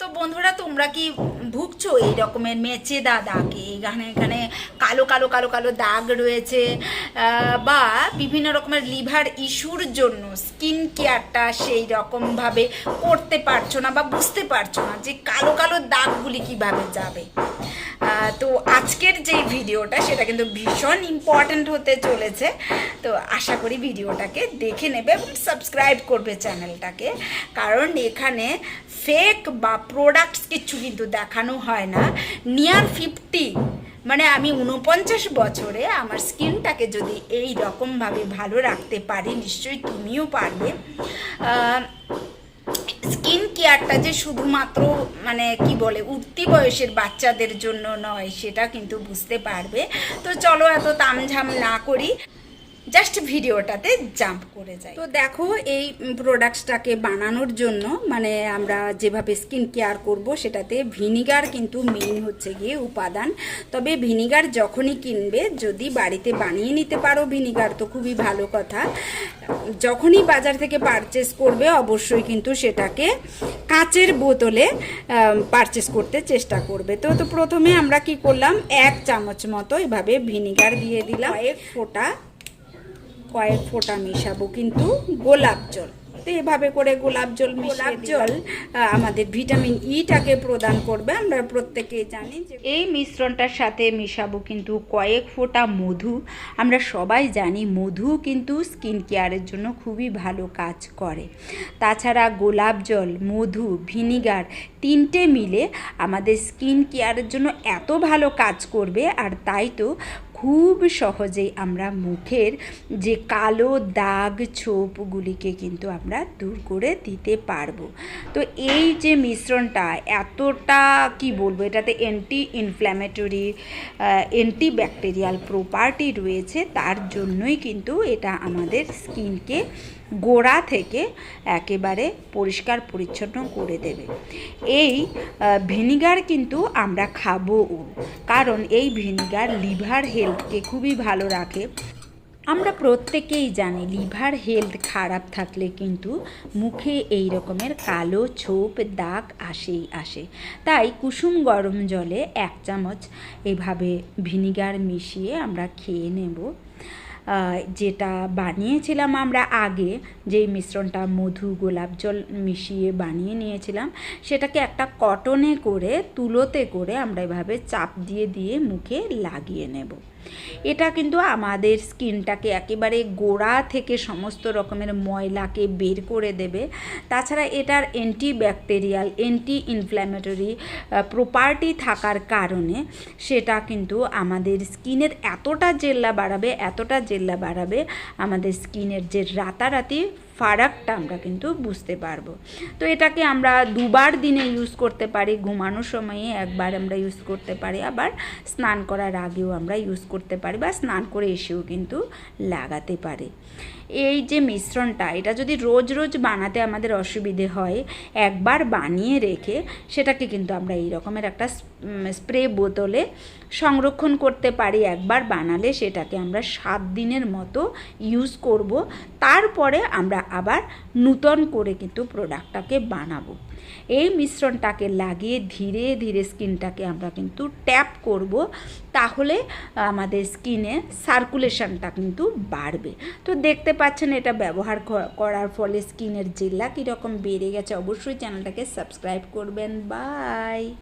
তো বন্ধুরা, তোমরা কি ভুগছো এই রকমের মেচেদা দাগে এখানে এখানে কালো কালো কালো কালো দাগ রয়েছে? বা বিভিন্ন রকমের লিভার ইস্যুর জন্য স্কিন কেয়ারটা সেই রকমভাবে করতে পারছ না বা বুঝতে পারছ না যে কালো কালো দাগগুলি কীভাবে যাবে? তো আজকের যে ভিডিওটা, সেটা কিন্তু ভীষণ ইম্পর্ট্যান্ট হতে চলেছে। তো আশা করি ভিডিওটাকে দেখে নেবে এবং সাবস্ক্রাইব করবে চ্যানেলটাকে কারণ এখানে ফেক বা প্রোডাক্টস কিছু কিন্তু দেখানো হয় না। নিয়ার ফিফটি মানে আমি উনপঞ্চাশ বছরে আমার স্কিনটাকে যদি এই রকমভাবে ভালো রাখতে পারি, নিশ্চয়ই তুমিও পারবে। কেয়ারটা যে শুধুমাত্র মানে কি বলে, উঠতি বয়সের বাচ্চাদের জন্য নয়, সেটা কিন্তু বুঝতে পারবে। তো চলো এত তামঝাম না করি। জাস্ট ভিডিওটাতে জাম্প করে যাই তো দেখো, এই প্রোডাক্টসটাকে বানানোর জন্য মানে আমরা যেভাবে স্কিন কেয়ার করব, সেটাতে ভিনিগার কিন্তু মেইন হচ্ছে গিয়ে উপাদান। তবে ভিনিগার যখনই কিনবে, যদি বাড়িতে বানিয়ে নিতে পারো ভিনিগার তো খুবই ভালো কথা। যখনই বাজার থেকে পারচেস করবে, অবশ্যই কিন্তু সেটাকে কাঁচের বোতলে পারচেস করতে চেষ্টা করবে। তো তো প্রথমে আমরা কি করলাম, এক চামচ মতো এভাবে ভিনিগার দিয়ে দিলাম। এক ফোঁটা কয়েক ফোঁটা মেশাবো কিন্তু গোলাপ জল। তো এভাবে করে গোলাপ জল গোলাপ জল? আমাদের ভিটামিন ইটাকে প্রদান করবে। আমরা প্রত্যেকেই জানি যে এই মিশ্রণটার সাথে মেশাবো কিন্তু কয়েক ফোঁটা মধু। আমরা সবাই জানি মধু কিন্তু স্কিন কেয়ারের জন্য খুবই ভালো কাজ করে। তাছাড়া গোলাপ জল মধু ভিনিগার তিনটে মিলে আমাদের স্কিন কেয়ারের জন্য এত ভালো কাজ করবে। আর তাই তো খুব সহজেই আমরা মুখের যে কালো দাগ ছোপগুলিকে কিন্তু আমরা দূর করে দিতে পারব। তো এই যে মিশ্রণটা এতটা, কি বলব, এটাতে anti inflammatory anti bacterial property রয়েছে, তার জন্যই কিন্তু এটা আমাদের স্কিনকে গোড়া থেকে একেবারে পরিষ্কার পরিচ্ছন্ন করে দেবে। এই ভিনিগার কিন্তু আমরা খাব কারণ এই ভিনিগার লিভার হেলথকে খুবই ভালো রাখে। আমরা প্রত্যেকেই জানি লিভার হেলথ খারাপ থাকলে কিন্তু মুখে এই রকমের কালো ছোপ, দাগ আসেই আসে। তাই কুসুম গরম জলে এক চামচ এভাবে ভিনিগার মিশিয়ে আমরা খেয়ে নেব। যেটা বানিয়েছিলাম আমরা আগে, যেই মিশ্রণটা মধু, গোলাপ জল মিশিয়ে বানিয়ে নিয়েছিলাম, সেটাকে একটা কটনে করে, তুলোতে করে আমরা এভাবে চাপ দিয়ে দিয়ে মুখে লাগিয়ে নেব। এটা কিন্তু আমাদের স্কিনটাকে একেবারে গোড়া থেকে সমস্ত রকমের ময়লাকে বের করে দেবে। তাছাড়া এটার anti bacterial anti inflammatory property থাকার কারণে সেটা কিন্তু আমাদের স্কিনের এতটা জেল্লা বাড়াবে, এতটা জেল্লা বাড়াবে, আমাদের স্কিনের যে রাতারাতি ফারাকটা আমরা কিন্তু বুঝতে পারব। তো এটাকে আমরা দুবার দিনে ইউজ করতে পারি, ঘুমানোর সময়ে একবার আমরা ইউজ করতে পারি, আবার স্নান করার আগেও আমরা ইউজ করতে পারি বা স্নান করে এসেও কিন্তু লাগাতে পারি। এই যে মিশ্রণটা, এটা যদি রোজ রোজ বানাতে আমাদের অসুবিধে হয়, একবার বানিয়ে রেখে সেটাকে কিন্তু আমরা এই রকমের একটা স্প্রে বোতলে সংরক্ষণ করতে পারি, একবার বানালে সেটাকে আমরা সাত দিনের মতো ইউজ করব। তারপরে আমরা আবার নূতন করে কিন্তু প্রোডাক্টটাকে বানাবো। এই মিশ্রণটাকে লাগিয়ে ধীরে ধীরে স্কিনটাকে আমরা কিন্তু ট্যাপ করব। তাহলে আমাদের স্কিনে সার্কুলেশনটা কিন্তু বাড়বে। তো দেখতে পাচ্ছেন এটা ব্যবহার করার ফলে স্কিনের জেলা কীরকম বেড়ে গেছে। অবশ্যই চ্যানেলটাকে সাবস্ক্রাইব করবেন। বাই